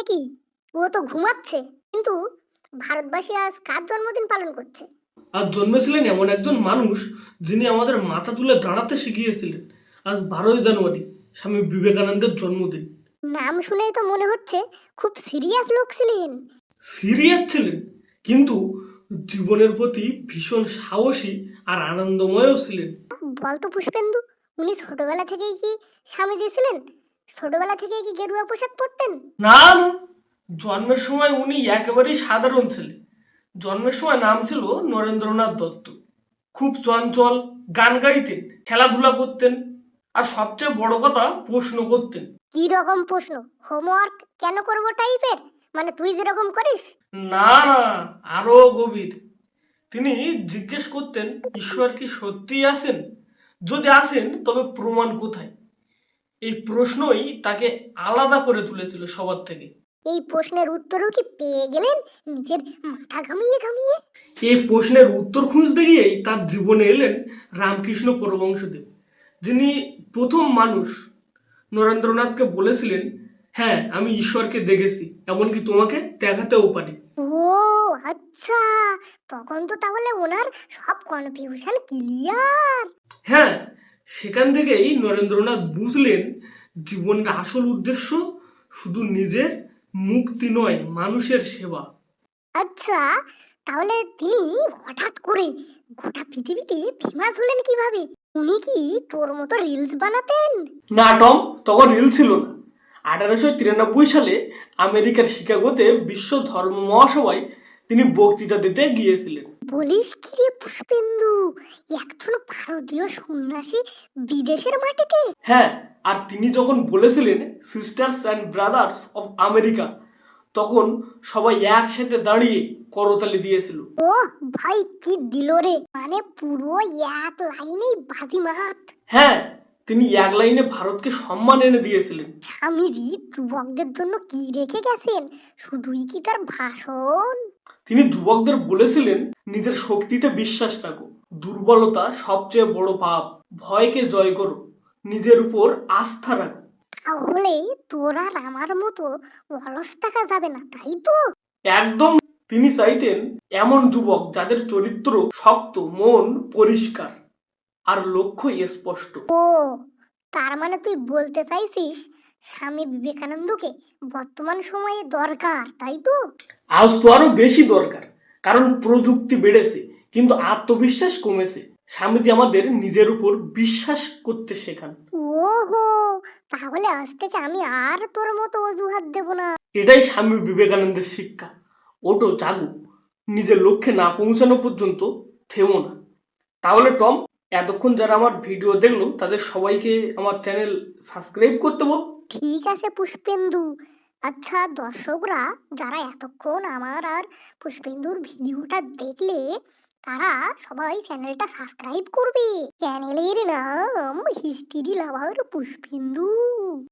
এ কি? ও তো ঘুমাচ্ছে। কিন্তু ভারতবাসী আজ কার জন্মদিন পালন করছে? আজ জন্মেছিলেন এমন একজন মানুষ যিনি আমাদের মাথা তুলে দাঁড়াতে শিখিয়েছিলেন। আজ বারোই জানুয়ারি স্বামী বিবেকানন্দের জন্মদিন। নাম শুনেই তো মনে হচ্ছে খুব সিরিয়াস লোক ছিলেন। সিরিয়াস ছিলেন কিন্তু জীবনের প্রতি ভীষণ সাহসী আর আনন্দময়ও ছিলেন। বলতো পুষ্পেন্দু উনি ছোটবেলা থেকেই কি স্বামীজি ছিলেন? ছোটবেলা থেকেই কি গেরুয়া পোশাক পরতেন? না না জন্মের সময় উনি একেবারেই সাধারণ ছিলেন জন্মের সময় নাম ছিল নরেন্দ্রনাথ দত্ত। খুব চঞ্চল গান গাইতেন খেলাধুলা করতেন আর সবচেয়ে বড় কথা প্রশ্ন করতেন। কি রকম প্রশ্ন? হোমওয়ার্ক কেন করব টাইপের মানে তুই যেরকম করিস। না না আরও গভীর। তিনি জিজ্ঞেস করতেন ঈশ্বর কি সত্যিই আছেন? যদি আসেন তবে প্রমাণ কোথায়? এই প্রশ্নই তাকে আলাদা করে তুলেছিল সবার থেকে। এই প্রশ্নের উত্তরও কি পেয়ে গেলেন নিজের মাথা ঘামিয়ে ঘামিয়ে? এই প্রশ্নের উত্তর খুঁজতে গিয়েই তার জীবনে এলেন রামকৃষ্ণ পরবংশদেব যিনি প্রথম মানুষ নরেন্দ্রনাথকে বলেছিলেন হ্যাঁ আমি ঈশ্বরকে দেখেছি এমনকি তোমাকে দেখাতেও পারি। ও আচ্ছা। তখন তো তাহলে ওনার সব কনফিউশন ক্লিয়ার হ্যাঁ সেখান থেকেই নরেন্দ্রনাথ বুঝলেন জীবনের আসল উদ্দেশ্য শুধু নিজের মুক্তি নয় মানুষের সেবা। আচ্ছা তাহলে তিনি হঠাৎ করে গোটা পৃথিবীতে ফেমাস হলেন কীভাবে? উনি কি তোর মতো রিলস বানাতেন? না টম তখন রিল ছিল না। আঠারোশো তিরানব্বই সালে আমেরিকার শিকাগোতে বিশ্ব ধর্ম মহাসভায় তিনি বক্তৃতা দিতে গিয়েছিলেন। বলিস কি রে পুষ্পেন্দু? একজন ভারতীয় সন্ন্যাসী বিদেশের মাটিতে হ্যাঁ আর তিনি যখন বলেছিলেন sisters and brothers of America তখন সবাই একসাথে দাঁড়িয়ে করতালি দিয়েছিল। ও ভাই কি দিল রে? মানে পুরো এক লাইনেই বাজি মাহাত হ্যাঁ তিনি এক লাইনে ভারতকে সম্মান এনে দিয়েছিলেন। স্বামীজি যুবকদের জন্য কি রেখে গেছেন? শুধুই কি তার ভাষণ? তিনি যুবকদের বলেছিলেন নিজের শক্তিতে বিশ্বাস রাখো। দুর্বলতা সবচেয়ে বড় পাপ। ভয়কে জয় করো। নিজের উপর আস্থা রাখো। তাহলে তোর আর আমার মতো অলস থাকা যাবে না তাই তো? একদম। তিনি চাইতেন এমন যুবক যাদের চরিত্র শক্ত মন পরিষ্কার। আর লক্ষ্য স্পষ্ট। ও তার মানে তুই বলতে চাইছিস স্বামী বিবেকানন্দকে বর্তমান সময়ে দরকার তাই তো? আজ তো আরও বেশি দরকার কারণ প্রযুক্তি বেড়েছে কিন্তু আত্মবিশ্বাস কমেছে। স্বামীজি আমাদের নিজের উপর বিশ্বাস করতে শেখান। ওহো তাহলে আজ থেকে আমি আর তোর মতো অজুহাত দেব না। এটাই স্বামী বিবেকানন্দের শিক্ষা। ওটো জাগু নিজের লক্ষ্যে না পৌঁছানো পর্যন্ত থেমো না। তাহলে টম এতক্ষণ যারা আমার ভিডিও দেখল, তাদের সবাইকে আমার চ্যানেল সাবস্ক্রাইব করতে বল। ঠিক আছে পুষ্পেন্দু। আচ্ছা দর্শকরা, যারা এতক্ষণ আমার আর পুষ্পেন্দুর ভিডিওটা দেখলে, তারা সবাই চ্যানেলটা সাবস্ক্রাইব করবে। চ্যানেলের নাম হিস্ট্রি লাভার পুষ্পেন্দু।